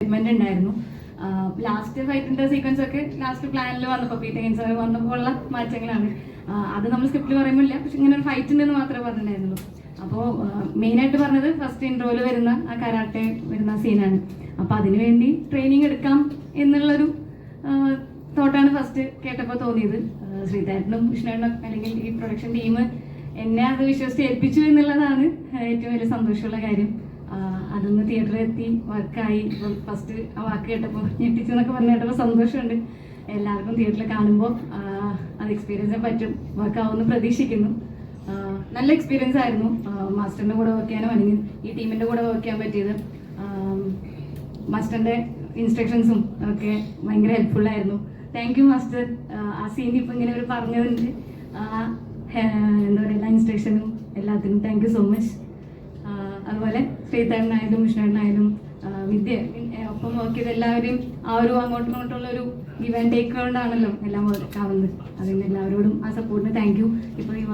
Excitement ഉണ്ടായിരുന്നു. Last ഫൈറ്റിന്റെ sequence ഒക്കെ ലാസ്റ്റ് പ്ലാനിൽ വന്നപ്പോൾ പീറ്റർ ഗെയിൻസ് വന്നപ്പോൾ ഉള്ള മാറ്റങ്ങളാണ്. അത് നമ്മൾ സ്ക്രിപ്റ്റിൽ പറയുമ്പോൾ പക്ഷെ ഇങ്ങനെ ഒരു ഫൈറ്റ് ഉണ്ടെന്ന് മാത്രമേ പറഞ്ഞിട്ടുണ്ടായിരുന്നുള്ളൂ. അപ്പോൾ മെയിനായിട്ട് പറഞ്ഞത് ഫസ്റ്റ് ഇൻട്രോയിൽ വരുന്ന ആ കരാട്ടെ വരുന്ന സീനാണ് അപ്പോൾ അതിനുവേണ്ടി ട്രെയിനിങ് എടുക്കാം എന്നുള്ളൊരു തോട്ടാണ് ഫസ്റ്റ് കേട്ടപ്പോൾ തോന്നിയത്. ശ്രീധരനും കൃഷ്ണനും അല്ലെങ്കിൽ ഈ പ്രൊഡക്ഷൻ ടീം എന്നെ അത് വിശ്വസിച്ച് ഏൽപ്പിച്ചു എന്നുള്ളതാണ് ഏറ്റവും വലിയ സന്തോഷമുള്ള കാര്യം. അതൊന്ന് തിയേറ്ററിൽ എത്തി വർക്കായി. ഇപ്പം ഫസ്റ്റ് ആ വാക്ക് കേട്ടപ്പോൾ ഞെട്ടിച്ചു എന്നൊക്കെ പറഞ്ഞു കേട്ടപ്പോൾ സന്തോഷമുണ്ട്. എല്ലാവർക്കും തിയേറ്ററിൽ കാണുമ്പോൾ അത് എക്സ്പീരിയൻസ് പറ്റും. വർക്കാവുമെന്ന് പ്രതീക്ഷിക്കുന്നു. നല്ല എക്സ്പീരിയൻസ് ആയിരുന്നു. മാസ്റ്ററിന്റെ കൂടെ വർക്ക് ചെയ്യാനും അല്ലെങ്കിൽ ഈ ടീമിന്റെ കൂടെ വർക്ക് ചെയ്യാൻ പറ്റിയത്. മാസ്റ്ററിന്റെ ഇൻസ്ട്രക്ഷൻസും ഒക്കെ ഭയങ്കര ഹെൽപ്ഫുൾ ആയിരുന്നു. Thank you master. ആ സീൻ ഇപ്പം ഇങ്ങനെ ഒരു പറഞ്ഞതുണ്ട്. എന്താ പറയുക എല്ലാ ഇൻസ്ട്രക്ഷനും എല്ലാത്തിനും താങ്ക് യു സോ മച്ച് അതുപോലെ ശ്രീധരനായാലും വിഷ്ണുനായാലും വിദ്യ ഒപ്പം വർക്ക് ചെയ്ത എല്ലാവരെയും ആ ഒരു അങ്ങോട്ടും ഇങ്ങോട്ടുള്ള ഒരു ഗിവ് ആൻഡ് ടേക്ക് കൊണ്ടാണല്ലോ എല്ലാം വർക്ക് ആവുന്നത്. അതുകൊണ്ട് എല്ലാവരോടും ആ സപ്പോർട്ടിന് താങ്ക് യു ഇപ്പോൾ ഈ